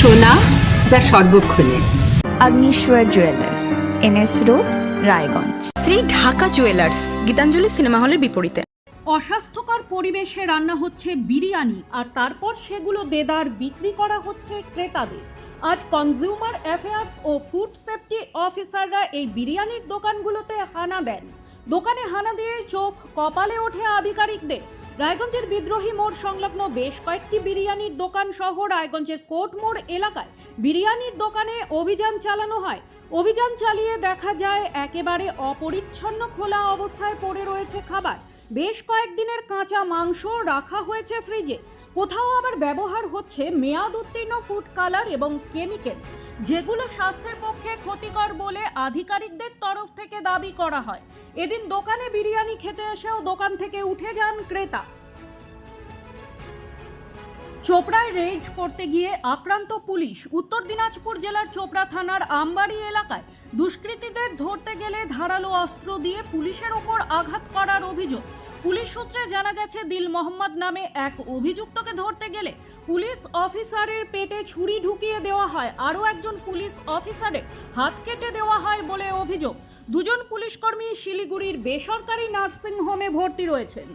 সোনা যা সর্বক্ষণে। Agnishwar jewellers NS road Raiganj. Shri Dhaka jewellers Gitanjali cinema হলের বিপরীতে। অস্বাস্থ্যকর পরিবেশে রান্না হচ্ছে বিরিয়ানি আর তারপর সেগুলো দেদার বিক্রি করা হচ্ছে ক্রেতাদের। আজ কনজিউমার অ্যাফেয়ার্স ও ফুড সেফটি অফিসাররা এই বিরিয়ানির দোকানগুলোতে হানা দেন। দোকানে হানা দিয়ে চোখ কপালে ওঠে আধিকারিকদের। রায়গঞ্জের বিদ্রোহী মোড় সংলগ্ন বেশ কয়েকটি বিরিয়ানির দোকান সহ রায়গঞ্জের কোট মোড় এলাকায় বিরিয়ানির দোকানে অভিযান চালানো হয়। অভিযান চালিয়ে দেখা যায়, একেবারে অপরিচ্ছন্ন খোলা অবস্থায় পড়ে রয়েছে খাবার। বেশ কয়েকদিনের কাঁচা মাংস রাখা হয়েছে ফ্রিজে। কোথাও আবার ব্যবহার হচ্ছে মেয়াদ উত্তীর্ণ ফুড কালার এবং কেমিক্যাল, যেগুলো স্বাস্থ্যের পক্ষে ক্ষতিকর বলে আধিকারিকদের তরফ থেকে দাবি করা হয়। এদিন দোকানে বিরিয়ানি খেতে এসেও দোকান থেকে উঠে যান ক্রেতা। চোপড়ায় রেড করতে গিয়ে আক্রান্ত পুলিশ। উত্তর দিনাজপুর জেলার চোপড়া থানার আমবাড়ি এলাকায় দুষ্কৃতীদের ধরতে গেলে ধারালো অস্ত্র দিয়ে পুলিশের ওপর আঘাত করার অভিযোগ। পুলিশ সূত্রে জানা গেছে, দিল মোহাম্মদ নামে এক অভিযুক্তকে ধরতে গেলে পুলিশ অফিসারের পেটে ছুরি ঢুকিয়ে দেওয়া হয়। আরও একজন পুলিশ অফিসারের হাত কেটে দেওয়া হয় বলে অভিযোগ। দুজন পুলিশকর্মী শিলিগুড়ির বেসরকারি নার্সিং হোমে ভর্তি রয়েছেন।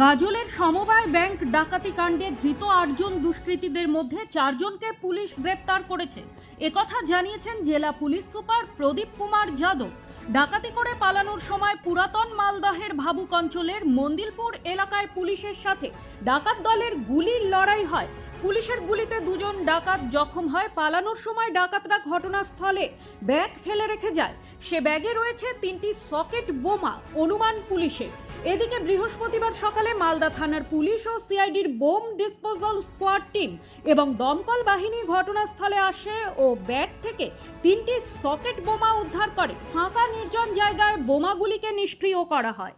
গাজলের সমবায় ব্যাংক ডাকাতি কাণ্ডে ধৃত আটজন দুষ্কৃতীদের মধ্যে চারজনকে পুলিশ গ্রেপ্তার করেছে। একথা জানিয়েছেন জেলা পুলিশ সুপার প্রদীপ কুমার যাদব। ডাকাতি করে পালানোর সময় পুরাতন মালদহের ভাবুক অঞ্চলের মন্দিরপুর এলাকায় পুলিশের সাথে ডাকাত দলের গুলির লড়াই হয়। পুলিশের গুলিতে দুজন ডাকাত জখম হয়। পালানোর সময় ডাকাতরা ঘটনাস্থলে ব্যাগ ফেলে রেখে যায়। সে ব্যাগে রয়েছে তিনটি সকেট বোমা, অনুমান পুলিশের। এদিকে বৃহস্পতিবার সকালে মালদা থানার পুলিশ ও সিআইডির বোম ডিসপোজাল স্কোয়াড টিম এবং দমকল বাহিনী ঘটনাস্থলে আসে ও ব্যাগ থেকে তিনটি সকেট বোমা উদ্ধার করে। ফাঁকা নির্জন জায়গায় বোমাগুলিকে নিষ্ক্রিয় করা হয়।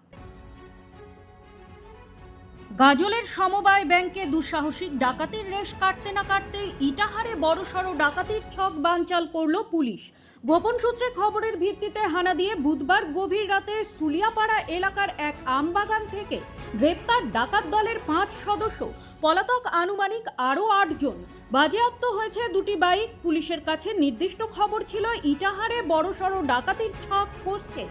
গাজলের সমবায় ব্যাংকে দুঃসাহসিক ডাকাতির রেশ কাটতে না কাটতেই ইটাহারে বড়সড় ডাকাতির ছক বানচাল করল পুলিশ। গোপন সূত্রে খবরের ভিত্তিতে হানা দিয়ে বুধবার গভীর রাতে সুলিয়াপাড়া এলাকার এক আমবাগান থেকে গ্রেপ্তার ডাকাত দলের পাঁচ সদস্য, পলাতক আনুমানিক আরও আটজন বাজেয়াপ্ত হয়েছে দুটি বাইক। পুলিশের কাছে নির্দিষ্ট খবর ছিল, ইটাহারে বড়সড় ডাকাতির ছক কষছে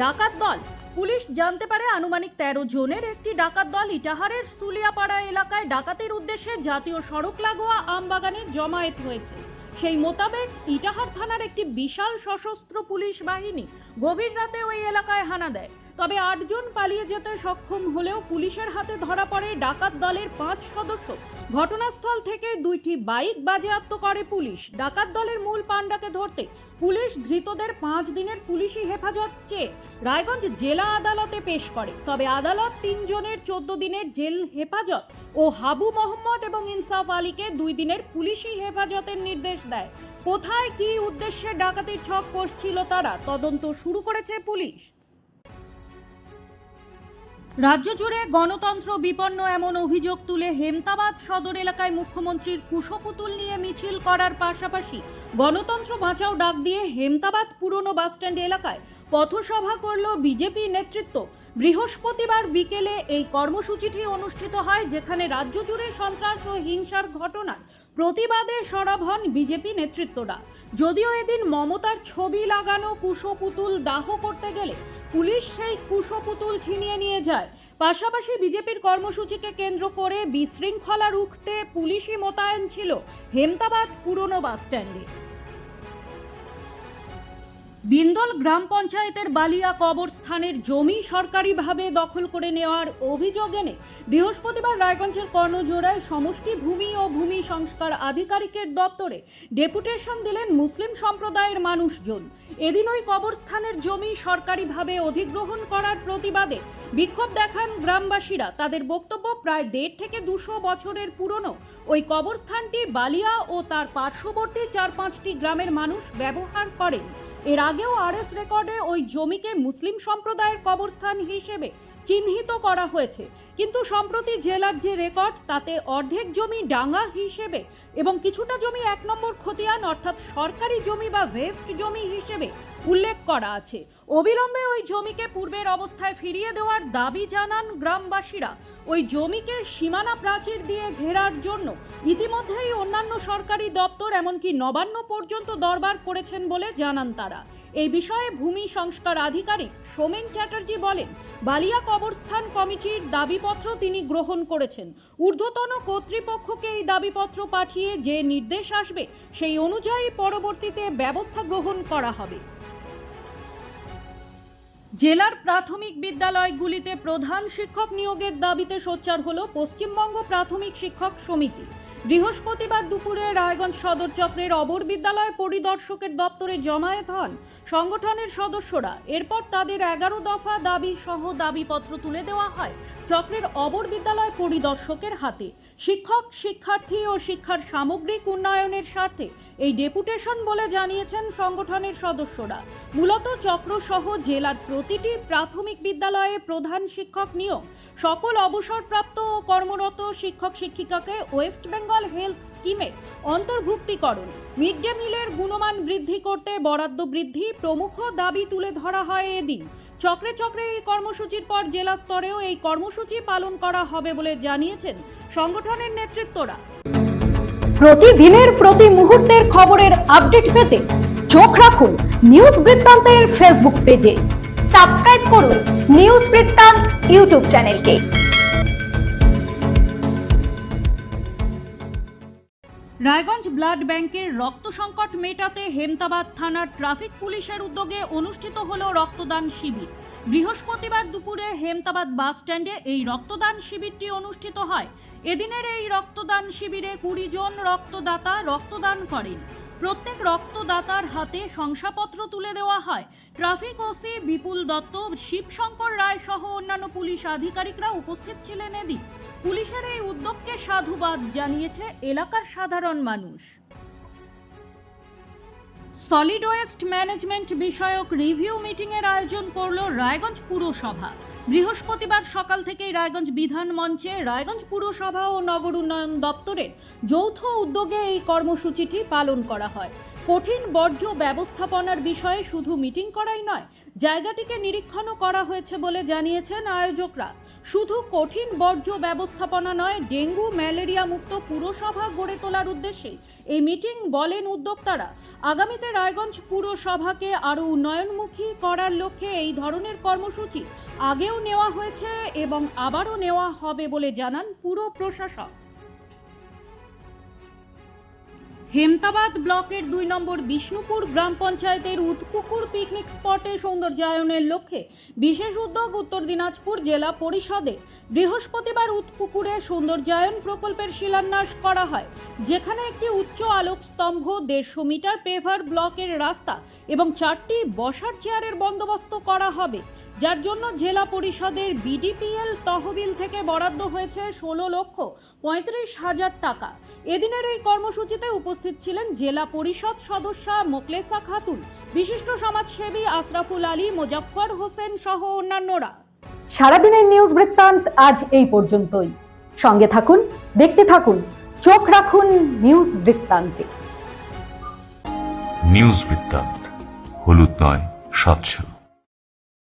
ডাকাত দল পুলিশ জানতে পারে আনুমানিক তেরো জনের একটি ডাকাত দল ইটাহারের স্তুলিয়াপাড়া এলাকায় ডাকাতির উদ্দেশ্যে জাতীয় সড়ক লাগোয়া আমবাগানে জমায়েত হয়েছে। সেই মোতাবেক ইটাহার থানার একটি বিশাল সশস্ত্র পুলিশ বাহিনী গভীর রাতে ওই এলাকায় হানা দেয়। তবে আটজন পালিয়ে যেতে সক্ষম হলেও পুলিশের হাতে ধরা পড়ে ডাকাত দলের পাঁচ সদস্য। ঘটনাস্থল থেকে দুইটি বাইক বাজেয়াপ্ত করে পুলিশ। ডাকাত দলের মূল পাণ্ডাকে ধরতে পুলিশ ধৃতদের পাঁচ দিনের পুলিশি হেফাজত চেয়ে রায়গঞ্জ জেলা আদালতে পেশ করে। তবে আদালত তিনজনের চোদ্দ দিনের জেল হেফাজত ও হাবু মোহাম্মদ এবং ইনসাফ আলীকে দুই দিনের পুলিশি হেফাজতের নির্দেশ দেয়। কোথায় কী উদ্দেশ্যে ডাকাতির ছক কষছিল তারা তদন্ত শুরু করেছে পুলিশ। রাজ্য জুড়ে গণতন্ত্র বিপন্ন এমন অভিযোগ তুলে হেমতাবাদ সদর এলাকায় মুখ্যমন্ত্রীর কুশপুতুল নিয়ে মিছিল করার পাশাপাশি গণতন্ত্র বাঁচাও ডাক দিয়ে হেমতাবাদ পুরনো বাসস্ট্যান্ড এলাকায় পথসভা করল বিজেপি নেতৃত্ব। বৃহস্পতিবার বিকেলে এই কর্মসূচিটি অনুষ্ঠিত হয়, যেখানে রাজ্য জুড়ে সন্ত্রাস ও হিংসার ঘটনার প্রতিবাদে সরব হন বিজেপি নেতৃত্বরা। যদিও এদিন মমতার ছবি লাগানো কুশপুতুল দাহ করতে গেলে পুলিশ সেই কুশপুতুল ছিনিয়ে নিয়ে যায়। পাশাপাশি বিজেপির কর্মসূচিকে কেন্দ্র করে বিশৃঙ্খলা রুখতে পুলিশি মোতায়েন ছিল হেমতাবাদ পুরনো বাসস্ট্যান্ডে। বিন্দল গ্রাম পঞ্চায়েতের বালিয়া কবরস্থানের জমি সরকারিভাবে দখল করে নেওয়ার অভিযোগ এনে বৃহস্পতিবার রায়গঞ্জের কর্ণজোড়ায় সমষ্টি ভূমি ও ভূমি সংস্কার আধিকারিকের দপ্তরে ডেপুটেশন দিলেন মুসলিম সম্প্রদায়ের মানুষজন। এদিন ওই কবরস্থানের জমি সরকারিভাবে অধিগ্রহণ করার প্রতিবাদে বিক্ষোভ দেখান গ্রামবাসীরা। তাদের বক্তব্য প্রায় দেড় থেকে দুশো বছরের পুরনো। ওই কবরস্থানটি বালিয়া ও তার পার্শ্ববর্তী চার পাঁচটি গ্রামের মানুষ ব্যবহার করেন। এর আগেও আরএস রেকর্ডে ওই জমিকে মুসলিম সম্প্রদায়ের কবরস্থান হিসেবে চিহ্নিত করা হয়েছে। কিন্তু সম্প্রতি জেলার যে রেকর্ড, তাতে অর্ধেক জমি ডাঙ্গা হিসেবে এবং কিছুটা জমি এক নম্বর খতিয়ান, অর্থাৎ সরকারি জমি বা ভেস্ট জমি হিসেবে উল্লেখ করা আছে। অবিলম্বে ওই জমিকে পূর্বের অবস্থায় ফিরিয়ে দেওয়ার দাবি জানান গ্রামবাসীরা। ওই জমিকে সীমানা প্রাচীর দিয়ে ঘেরার জন্য ইতিমধ্যেই অন্যান্য সরকারি দপ্তর, এমনকি নবান্ন পর্যন্ত দরবার করেছেন বলে জানান তারা। এই বিষয়ে ভূমি সংস্কার আধিকারিক সোমেন চ্যাটার্জি বলেন, বালিয়া কবরস্থান কমিটির দাবিপত্র তিনি গ্রহণ করেছেন। ঊর্ধ্বতন কর্তৃপক্ষকে এই দাবিপত্র পাঠিয়ে যে নির্দেশ আসবে, সেই অনুযায়ী পরবর্তীতে ব্যবস্থা গ্রহণ করা হবে। জেলার প্রাথমিক বিদ্যালয়গুলিতে প্রধান শিক্ষক নিয়োগের দাবিতে সোচ্চার হল পশ্চিমবঙ্গ প্রাথমিক শিক্ষক সমিতি। বৃহস্পতিবার দুপুরে রায়গঞ্জ সদর চক্রের অবর বিদ্যালয় পরিদর্শকের দপ্তরে জমায়েত হন সংগঠনের সদস্যরা। এরপর তাদের এগারো দফা দাবি সহ দাবিপত্র তুলে দেওয়া হয় চক্রের অবর বিদ্যালয় পরিদর্শকের হাতে। শিক্ষক, শিক্ষার্থী ও শিক্ষার সামগ্রিক উন্নয়নের স্বার্থে এই ডেপুটেশন বলে জানিয়েছেন সংগঠনের সদস্যরা। মূলত চক্রসহ জেলার প্রতিটি প্রাথমিক বিদ্যালয়ে প্রধান শিক্ষক নিয়োগ, সকল অবসরপ্রাপ্ত ও কর্মরত শিক্ষক শিক্ষিকাকে ওয়েস্ট বেঙ্গল হেলথ স্কিমে অন্তর্ভুক্তিকরণ মিড ডে মিলের গুণমান বৃদ্ধি করতে বরাদ্দ বৃদ্ধি প্রমুখ দাবি তুলে ধরা হয় এদিন। চক্রে চক্রে এই কর্মসূচির পর জেলা স্তরেও এই কর্মসূচি পালন করা হবে বলে জানিয়েছেন সংগঠনের নেতৃত্বরা। প্রতিদিনের প্রতি মুহূর্তের খবরের আপডেট পেতে চোখ রাখুন নিউজ বৃত্তান্তের ফেসবুক পেজে। সাবস্ক্রাইব করুন নিউজ বৃত্তান্ত ইউটিউব চ্যানেলকে। রায়গঞ্জ ব্লাড ব্যাংকের রক্ত সংকট মেটাতে হেমতাবাদ থানার ট্রাফিক পুলিশের উদ্যোগে অনুষ্ঠিত হল রক্তদান শিবির। বৃহস্পতিবার দুপুরে হেমতাবাদ বাস স্ট্যান্ডে এই রক্তদান শিবিরটি অনুষ্ঠিত হয়। এদিনের এই রক্তদান শিবিরে কুড়ি জন রক্তদাতা রক্তদান করেন। প্রত্যেক রক্তদাতার হাতে শংসাপত্র তুলে দেওয়া হয়। ট্রাফিক ওসি বিপুল দত্ত, শিবশঙ্কর রায় সহ অন্যান্য পুলিশ আধিকারিকরা উপস্থিত ছিলেন এদিন। পুলিশের এই উদ্যোগকে সাধুবাদ জানিয়েছে এলাকার সাধারণ মানুষ। সলিড ওয়েস্ট ম্যানেজমেন্ট বিষয়ক রিভিউ মিটিংয়ের আয়োজন করল রায়গঞ্জ পুরসভা। বৃহস্পতিবার সকাল থেকেই রায়গঞ্জ বিধান মঞ্চে রায়গঞ্জ পুরসভা ও নগর উন্নয়ন দপ্তরের যৌথ উদ্যোগে এই কর্মসূচিটি পালন করা হয়। কঠিন বর্জ্য ব্যবস্থাপনার বিষয়ে শুধু মিটিং করাই নয়, জায়গাটিকে নিরীক্ষণও করা হয়েছে বলে জানিয়েছেন আয়োজকরা। শুধু কঠিন বর্জ্য ব্যবস্থাপনা নয়, ডেঙ্গু, ম্যালেরিয়া মুক্ত পুরসভা গড়ে তোলার উদ্দেশ্যে এই মিটিং বলেন উদ্যোক্তারা। আগামীতে রায়গঞ্জ পুরসভাকে আরও উন্নয়নমুখী করার লক্ষ্যে এই ধরনের কর্মসূচি আগেও নেওয়া হয়েছে এবং আবারও নেওয়া হবে বলে জানান পুর প্রশাসক হেমতাবাদ ব্লকের দুই নম্বর বিষ্ণুপুর গ্রাম পঞ্চায়েতের উৎপুকুর পিকনিক স্পটে সৌন্দর্যায়নের লক্ষ্যে বিশেষ উদ্যোগ উত্তর দিনাজপুর জেলা পরিষদে। বৃহস্পতিবার উৎপুকুরে সৌন্দর্যায়ন প্রকল্পের শিলান্যাস করা হয়, যেখানে একটি উচ্চ আলোক স্তম্ভ, দেড়শো মিটার পেভার ব্লকের রাস্তা এবং চারটি বসার চেয়ারের বন্দোবস্ত করা হবে। যার জন্য জেলা পরিষদের বিডিপিএল তহবিল থেকে বরাদ্দ হয়েছে ষোলো লক্ষ পঁয়ত্রিশ হাজার টাকা। এদিনের এই কর্মসূচিতে উপস্থিত ছিলেন জেলা পরিষদ সদস্যা মোকলেসা খাতুন বিশিষ্ট সমাজসেবী আশরাফুল আলী মোজাফফর হোসেন সহ অন্যান্যরা। সারাদিনের নিউজ বৃত্তান্ত আজ এই পর্যন্তই। সঙ্গে থাকুন দেখতে থাকুন চোখ রাখুন নিউজ বৃত্তান্তে। নিউজ বৃত্তান্ত হলুদ নয় স্বচ্ছ